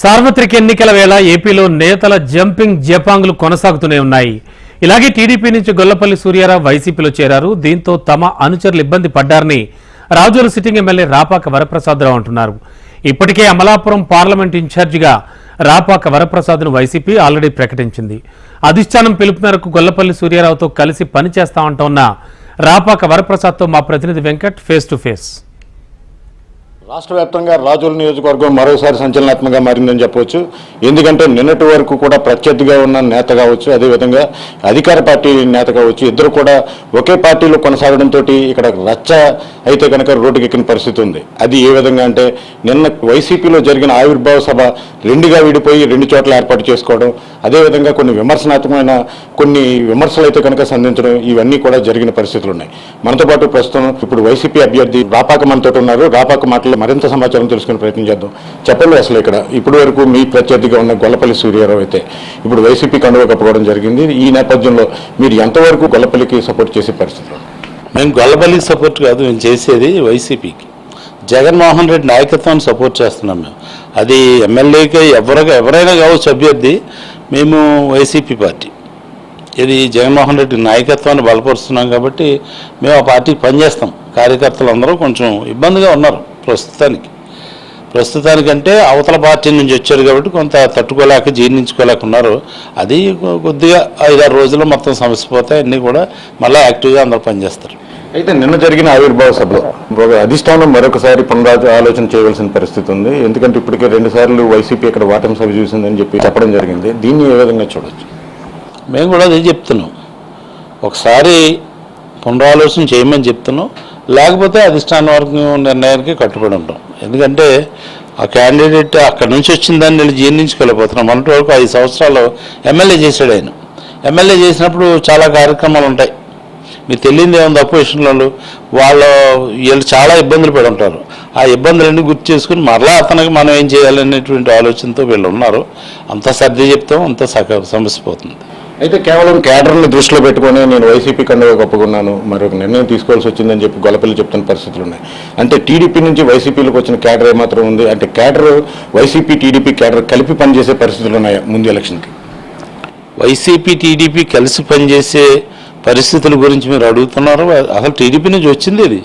సార్వత్రిక ఎన్నికల వేళ ఏపీలో నేతల జంపింగ్ జపాంగ్లు కొనసాగుతూనే ఉన్నాయి. ఇలాగే టీడీపీ నుంచి గొల్లపల్లి సూర్యారావు వైసీపీలో చేరారు. దీంతో తమ అనుచరులు ఇబ్బంది పడ్డారని రాజోలు సిట్టింగ్ ఎమ్మెల్యే రాపాక వరప్రసాదరావు అంటున్నారు. ఇప్పటికే అమలాపురం పార్లమెంట్ ఇన్ఛార్జిగా రాపాక వరప్రసాద్ను వైసీపీ ఆల్రెడీ ప్రకటించింది. అధిష్టానం పిలుపు మేరకు గొల్లపల్లి సూర్యారావుతో కలిసి పనిచేస్తామంటోన్న రాపాక వరప్రసాద్తో మా ప్రతినిధి వెంకట్ ఫేస్ టు ఫేస్. రాష్ట్ర వ్యాప్తంగా రాజుల నియోజకవర్గం మరోసారి సంచలనాత్మకంగా మారిందని చెప్పవచ్చు. ఎందుకంటే నిన్నటి వరకు కూడా ప్రత్యర్థిగా ఉన్న నేత కావచ్చు అదేవిధంగా అధికార పార్టీ నేత కావచ్చు ఇద్దరు కూడా ఒకే పార్టీలో కొనసాగడంతో ఇక్కడ రచ్చ అయితే కనుక రోడ్డుకెక్కిన పరిస్థితి ఉంది. అది ఏ విధంగా అంటే నిన్న వైసీపీలో జరిగిన ఆవిర్భావ సభ రెండుగా విడిపోయి రెండు చోట్ల ఏర్పాటు చేసుకోవడం అదేవిధంగా కొన్ని విమర్శనాత్మకమైన కొన్ని విమర్శలు అయితే కనుక సంధించడం ఇవన్నీ కూడా జరిగిన పరిస్థితులు ఉన్నాయి. మనతో పాటు ప్రస్తుతం ఇప్పుడు వైసీపీ అభ్యర్థి రాపాక మనతో ఉన్నారు. రాపాక మాటల్లో మరింత సమాచారం తెలుసుకునే ప్రయత్నం చేద్దాం. చెప్పండి అసలు ఇక్కడ. ఇప్పటి వరకు మీ ప్రత్యర్థిగా ఉన్న గొల్లపల్లి సూర్యారావు అయితే ఇప్పుడు వైసీపీ కండువ కప్పుకోవడం జరిగింది. ఈ నేపథ్యంలో మీరు ఎంతవరకు గొల్లపల్లికి సపోర్ట్ చేసే పరిస్థితులు మేము గొల్లపల్లికి సపోర్ట్ కాదు మేము చేసేది వైసీపీకి. జగన్మోహన్ రెడ్డి నాయకత్వాన్ని సపోర్ట్ చేస్తున్నాం మేము. అది ఎమ్మెల్యేకి ఎవరు ఎవరైనా కావచ్చు అభ్యర్థి మేము వైసీపీ పార్టీ. ఇది జగన్మోహన్ రెడ్డి నాయకత్వాన్ని బలపరుస్తున్నాం కాబట్టి మేము ఆ పార్టీకి పనిచేస్తాం. కార్యకర్తలు అందరూ కొంచెం ఇబ్బందిగా ఉన్నారు. ప్రస్తుతానికి. ప్రస్తుతానికంటే అవతల పార్టీ నుంచి వచ్చారు కాబట్టి కొంత తట్టుకోలేక జీర్ణించుకోలేక ఉన్నారు అది కొద్దిగా ఐదారు రోజుల్లో మొత్తం సమస్య పోతే అన్నీ కూడా మళ్ళీ యాక్టివ్గా అందరూ పనిచేస్తారు. అయితే నిన్న జరిగిన ఆవిర్భావ సభలో అధిష్టానం మరొకసారి పునరాజ ఆలోచన చేయవలసిన పరిస్థితి ఉంది. ఎందుకంటే ఇప్పటికే రెండు సార్లు వైసీపీ ఇక్కడ వాటమి సభ చూసిందని చెప్పి చెప్పడం జరిగింది. దీన్ని ఏ విధంగా చూడొచ్చు? మేము కూడా అదే చెప్తున్నాం. ఒకసారి పునరాలోచన చేయమని చెప్తున్నాం. లేకపోతే అధిష్టాన వర్గం నిర్ణయానికి కట్టుబడి ఉంటాం. ఎందుకంటే ఆ క్యాండిడేట్ అక్కడ నుంచి వచ్చిన దాన్ని వీళ్ళు జీర్ణించుకోలేకపోతున్నాం మొన్నటి వరకు ఐదు సంవత్సరాలు ఎమ్మెల్యే చేశాడు ఆయన. ఎమ్మెల్యే చేసినప్పుడు చాలా కార్యక్రమాలు ఉంటాయి. మీకు తెలియదు ఏముంది అపోజిషన్ వాళ్ళు వాళ్ళు వీళ్ళు చాలా ఇబ్బందులు పడి ఉంటారు. ఆ ఇబ్బందులన్నీ గుర్తు చేసుకుని మరలా అతనికి మనం ఏం చేయాలనేటువంటి ఆలోచనతో వీళ్ళు ఉన్నారు. అంత సర్ది చెప్తాం అంత సక సమస్య పోతుంది. అయితే కేవలం కేడర్ని దృష్టిలో పెట్టుకొని నేను వైసీపీ కండువ కప్పుకున్నాను మరొక నిర్ణయం తీసుకోవాల్సి వచ్చిందని చెప్పి గొలపల్లి చెప్తున్న పరిస్థితులు ఉన్నాయి. అంటే టీడీపీ నుంచి వైసీపీలోకి వచ్చిన కేడర్ ఏమాత్రం ఉంది? అంటే కేడర్ వైసీపీ టీడీపీ కేడర్ కలిపి పనిచేసే పరిస్థితులు ఉన్నాయా ముందు ఎలక్షన్కి? వైసీపీ టీడీపీ కలిసి పనిచేసే పరిస్థితుల గురించి మీరు అడుగుతున్నారు. అసలు టీడీపీ నుంచి వచ్చింది ఇది?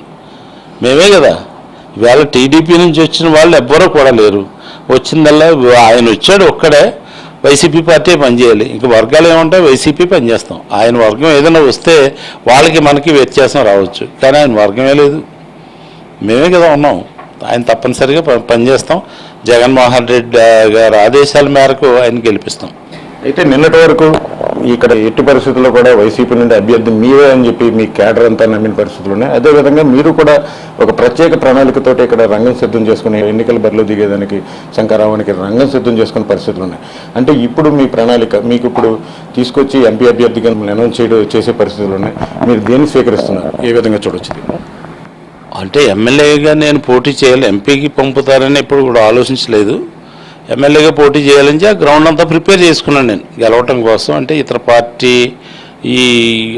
మేమే కదా. ఇవాళ టీడీపీ నుంచి వచ్చిన వాళ్ళు ఎవ్వరూ కూడా లేరు. వచ్చిందల్లా ఆయన వచ్చాడు ఒక్కడే. వైసీపీ పార్టీ పనిచేయాలి. ఇంక వర్గాలు ఏమంటే వైసీపీ పనిచేస్తాం. ఆయన వర్గం ఏదైనా వస్తే వాళ్ళకి మనకి వ్యత్యాసం రావచ్చు. కానీ ఆయన వర్గమే లేదు. మేమే కదా ఉన్నాం. ఆయన తప్పనిసరిగా ప- పనిచేస్తాం. జగన్మోహన్ రెడ్డి గారి ఆదేశాల మేరకు ఆయన గెలిపిస్తాం. అయితే నిన్నటి వరకు ఇక్కడ ఎట్టి పరిస్థితుల్లో కూడా వైసీపీ నుండి అభ్యర్థి మీరే అని చెప్పి మీ కేడర్ అంతా నమ్మిన పరిస్థితులు ఉన్నాయి. అదేవిధంగా మీరు కూడా ఒక ప్రత్యేక ప్రణాళికతోటి ఇక్కడ రంగం సిద్ధం చేసుకుని ఎన్నికల బరిలో దిగేదానికి శంకరావానికి రంగం సిద్ధం చేసుకునే పరిస్థితులు ఉన్నాయి. అంటే ఇప్పుడు మీ ప్రణాళిక మీకు ఇప్పుడు తీసుకొచ్చి ఎంపీ అభ్యర్థిగా అనౌన్స్ చేయడం చేసే పరిస్థితులు ఉన్నాయి. మీరు దేన్ని స్వీకరిస్తున్నారు? ఏ విధంగా చూడొచ్చు అంటే ఎమ్మెల్యేగా నేను పోటీ చేయాలి ఎంపీకి పంపుతారని ఎప్పుడు కూడా ఆలోచించలేదు. ఎమ్మెల్యేగా పోటీ చేయాలని ఆ గ్రౌండ్ అంతా ప్రిపేర్ చేసుకున్నాను నేను. గెలవటం కోసం అంటే ఇతర పార్టీ ఈ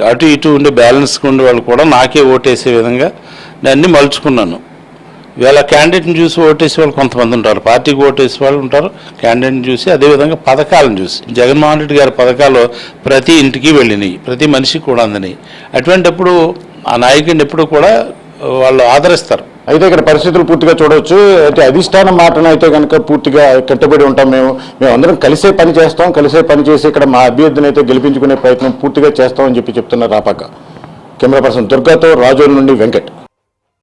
అటు ఇటు ఉండే బ్యాలెన్స్గా ఉండే వాళ్ళు కూడా నాకే ఓటేసే విధంగా నేను మలుచుకున్నాను. వీళ్ళ క్యాండిడేట్ని చూసి ఓటేసే వాళ్ళు కొంతమంది ఉంటారు. పార్టీకి ఓటేసే వాళ్ళు ఉంటారు. క్యాండిడేట్ని చూసి అదేవిధంగా పథకాలను చూసి. జగన్మోహన్ రెడ్డి గారి పథకాలు ప్రతి ఇంటికి వెళ్ళినాయి. ప్రతి మనిషికి కూడా అందినాయి. అటువంటిప్పుడు ఆ నాయకుడిని ఎప్పుడు కూడా వాళ్ళు ఆదరిస్తారు. అయితే ఇక్కడ పరిస్థితులు పూర్తిగా చూడవచ్చు. అయితే అధిష్టానం మాటను అయితే కనుక పూర్తిగా కట్టుబడి ఉంటాం మేము. మేము అందరం కలిసే పని చేస్తాం. కలిసే పని చేసి ఇక్కడ మా అభ్యర్థిని అయితే గెలిపించుకునే ప్రయత్నం పూర్తిగా చేస్తామని చెప్పి చెప్తున్నారు రాపాక కెమెరా పర్సన్ దుర్గాతో రాజోల్ నుండి వెంకట్.